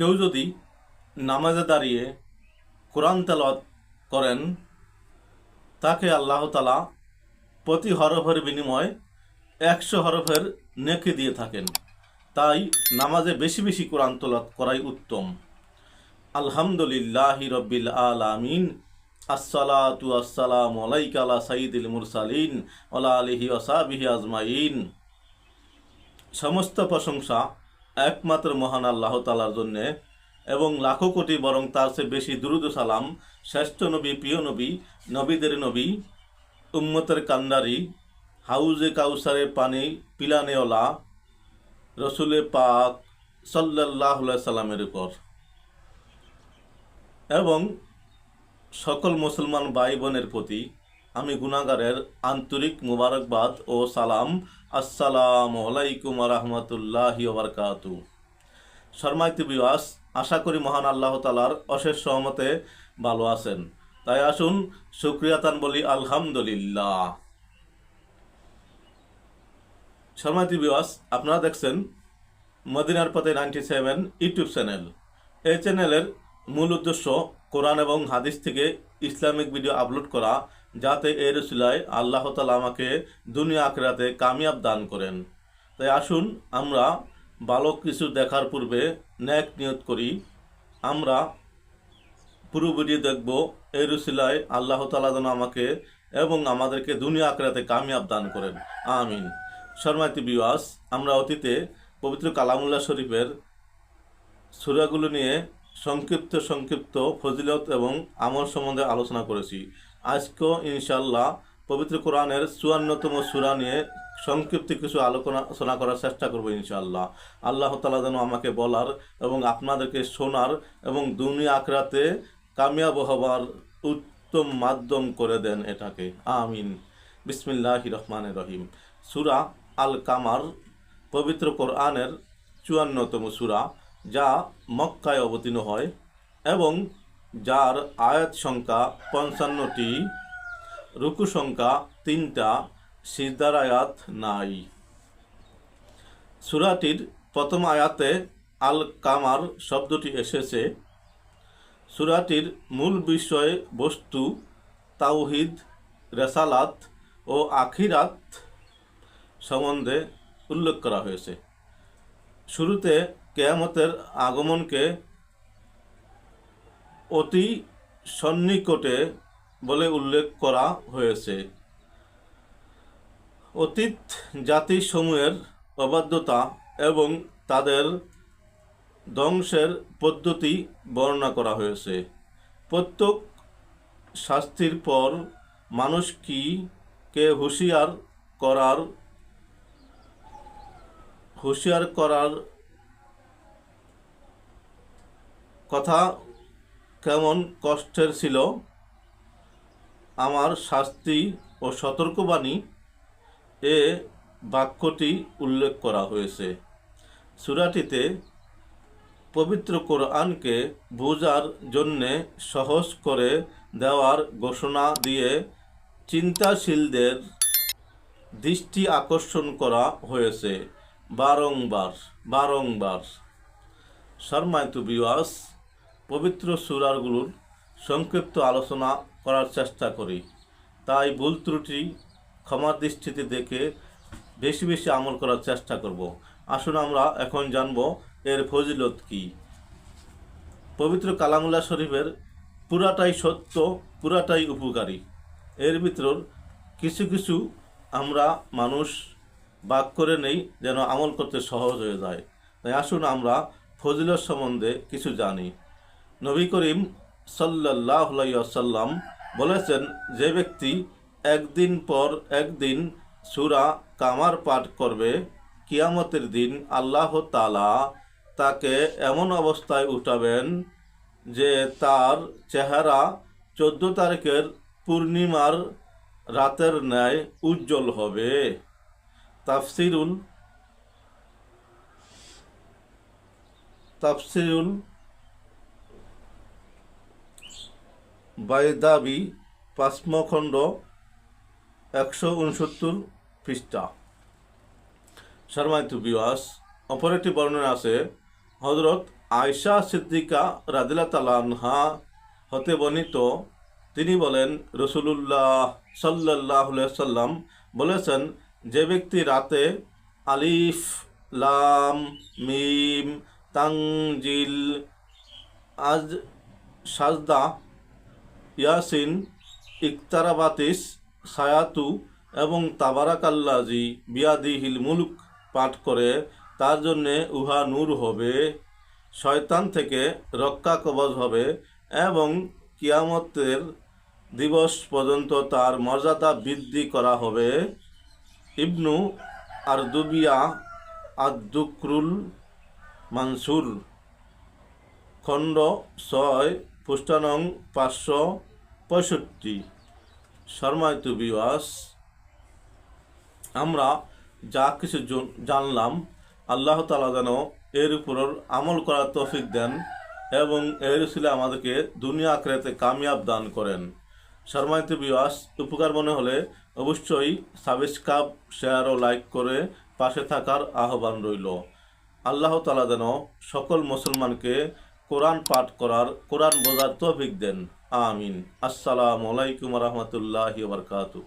কেউ যদি নামাজে দাঁড়িয়ে কোরআন তেলাওয়াত করেন, তাকে আল্লাহ তালা প্রতি হরফের বিনিময়ে একশো হরফের নেকি দিয়ে থাকেন। তাই নামাজে বেশি বেশি কোরআন তোলাত করাই উত্তম। আলহামদুলিল্লাহি রব্বিল আলামিন। আসসালাতু আসসালামু আলাইকা আলা সাইয়্যিদিল মুরসালিন আলা আলিহি ওয়াসাবিহি আজমাইন। সমস্ত প্রশংসা একমাত্র মহান আল্লাহ তালার জন্যে এবং লাখো কোটি বরং তার চেয়ে বেশি দুরুদ সালাম শ্রেষ্ঠ নবী, প্রিয় নবী, নবীদের নবী, উম্মতের কান্ডারি, হাউজে কাউসারের পানি পিলানেওলা রসুলে পাক সাল্লাহ সাল্লামের উপর। এবং সকল মুসলমান ভাই বোনের প্রতি আমি গুণাগারের আন্তরিক মুবারকবাদ ও সালাম। আসসালাম আলাইকুম রহমতুল্লাহ বারকাতু শর্মাইত বিবাস আশা করি মহান আল্লাহ তালার অশেষ সহমতে ভালো আছেন। তাই আসুন সুক্রিয়াতান বলি, আলহামদুলিল্লাহ। শর্মাইত বিবাস আপনারা দেখছেন মদিনার পথে নাইনটি সেভেন ইউটিউব চ্যানেল এই চ্যানেলের মূল উদ্দেশ্য কোরআন এবং হাদিস থেকে ইসলামিক ভিডিও আপলোড করা যাতে এর রসিলায় আল্লাহ তালা আমাকে দুনিয়া আখরাতে কামিয়াব দান করেন। তাই আসুন আমরা ভালো কিছু দেখার পূর্বে ন্যাক নিয়ত করি। আমরা পুরোপুরি দেখব এই রসিলায় আল্লাহ তালা যেন আমাকে এবং আমাদেরকে দুনিয়া আখরাতে কামিয়াব দান করেন। আমিন। শর্মাতি বিওয়াস আমরা অতীতে পবিত্র কালামুল্লাহ শরীফের সুরাগুলো নিয়ে সংক্ষিপ্ত সংক্ষিপ্ত ফজিলত এবং আমল সম্বন্ধে আলোচনা করেছি। আজকেও ইনশাল্লাহ পবিত্র কোরআনের চুয়ান্নতম সুরা নিয়ে সংক্ষিপ্ত কিছু আলোচনা করার চেষ্টা করব ইনশাল্লাহ আল্লাহ তালা যেন আমাকে বলার এবং আপনাদেরকে শোনার এবং দুনিয়া আখরাতে কামিয়াব হবার উত্তম মাধ্যম করে দেন এটাকে। আমিন। বিসমিল্লাহ রহমান রহিম। সুরা আল কামার পবিত্র কোরআনের চুয়ান্নতম সুরা যা মক্কায় অবতীর্ণ হয় এবং যার আয়াত সংখ্যা পঞ্চান্নটি, রুকু সংখ্যা তিনটা, সিজদার আয়াত নাই। সুরাটির প্রথম আয়াতে আল কামার শব্দটি এসেছে। সুরাটির মূল বিষয় বস্তু তাওহিদ, রেসালাত ও আখিরাত সম্বন্ধে উল্লেখ করা হয়েছে। শুরুতে কেয়ামতের আগমনকে অতি সন্নিকটে বলে উল্লেখ করা হয়েছে। অতীত জাতিসমূহের অবাধ্যতা এবং তাদের ধ্বংসের পদ্ধতি বর্ণনা করা হয়েছে। প্রত্যেক শাস্তির পর মানুষ কি কে হুঁশিয়ার করার হুঁশিয়ার করার কথা কেমন কষ্টের ছিল আমার শাস্তি ও সতর্কবাণী এ বাক্যটি উল্লেখ করা হয়েছে। সুরাটিতে পবিত্র কোরআনকে বোঝার জন্যে সহজ করে দেওয়ার ঘোষণা দিয়ে চিন্তাশীলদের দৃষ্টি আকর্ষণ করা হয়েছে। বারংবার বারংবার। শর্মায়তু বিওয়াস পবিত্র সুরারগুলোর সংক্ষিপ্ত আলোচনা করার চেষ্টা করি। তাই ভুল ত্রুটি ক্ষমার দৃষ্টিতে দেখে বেশি বেশি আমল করার চেষ্টা করব। আসুন আমরা এখন জানব এর ফজিলত কি। পবিত্র কালামুল্লাহ শরীফের পুরাটাই সত্য, পুরাটাই উপকারী। এর ভিতর কিছু কিছু আমরা মানুষ বাক করে নেই যেন আমল করতে সহজ হয়ে যায়। তাই আসুন আমরা ফজিলত সম্বন্ধে কিছু জানি। নবী করিম সাল্লাহ সাল্লাম বলেছেন, যে ব্যক্তি একদিন পর একদিন সুরা কামার পাঠ করবে, কিয়ামতের দিন আল্লাহ তালা তাকে এমন অবস্থায় উঠাবেন যে তার চেহারা চোদ্দ তারিখের পূর্ণিমার রাতের ন্যায় উজ্জ্বল হবে। তাফসিরুল তাফসিরুল বাইদাবি পাঁচমখণ্ড একশো উনসত্তর পৃষ্ঠা। শর্মায়তু বিওয়াস অপর একটি বর্ণনা আছে হজরত আয়শা সিদ্দিকা রাদিলা তালানহা হতে বর্ণিত, তিনি বলেন, রসুলুল্লাহ সাল্লাহ সাল্লাম বলেছেন, যে ব্যক্তি রাতে আলিফ, লাম, মিম তাংজিল আজ সাজদা ইয়াসিন, ইকতারাবাতিস, সায়াতু এবং তাবারাকাল্লাজি বিয়াদিহিল মুলুক পাঠ করে, তার জন্যে উহা নূর হবে, শয়তান থেকে রক্ষা কবচ হবে এবং কিয়ামতের দিবস পর্যন্ত তার মর্যাদা বৃদ্ধি করা হবে। ইবনু আরদুবিয়া আদুকরুল মানসুর, খণ্ড ছয় পুষ্টানং পাঁচশো পঁয়ষট্টি। শর্মায়িত বিবাস আমরা যা কিছু জানলাম, আল্লাহ তালা যেন এর উপর আমল করার তৌফিক দেন এবং এর ছিল আমাদেরকে দুনিয়া আখড়াতে কামিয়াব দান করেন। শর্মায়িত বিবাস উপকার মনে হলে অবশ্যই সাবস্ক্রাইব, শেয়ার ও লাইক করে পাশে থাকার আহ্বান রইল। আল্লাহ তালা যেন সকল মুসলমানকে কোরআন পাঠ করার কোরআন বোঝার তৌফিক দেন। আমিন। আসসালামু আলাইকুম রহমতুল্লাহ বারকাতু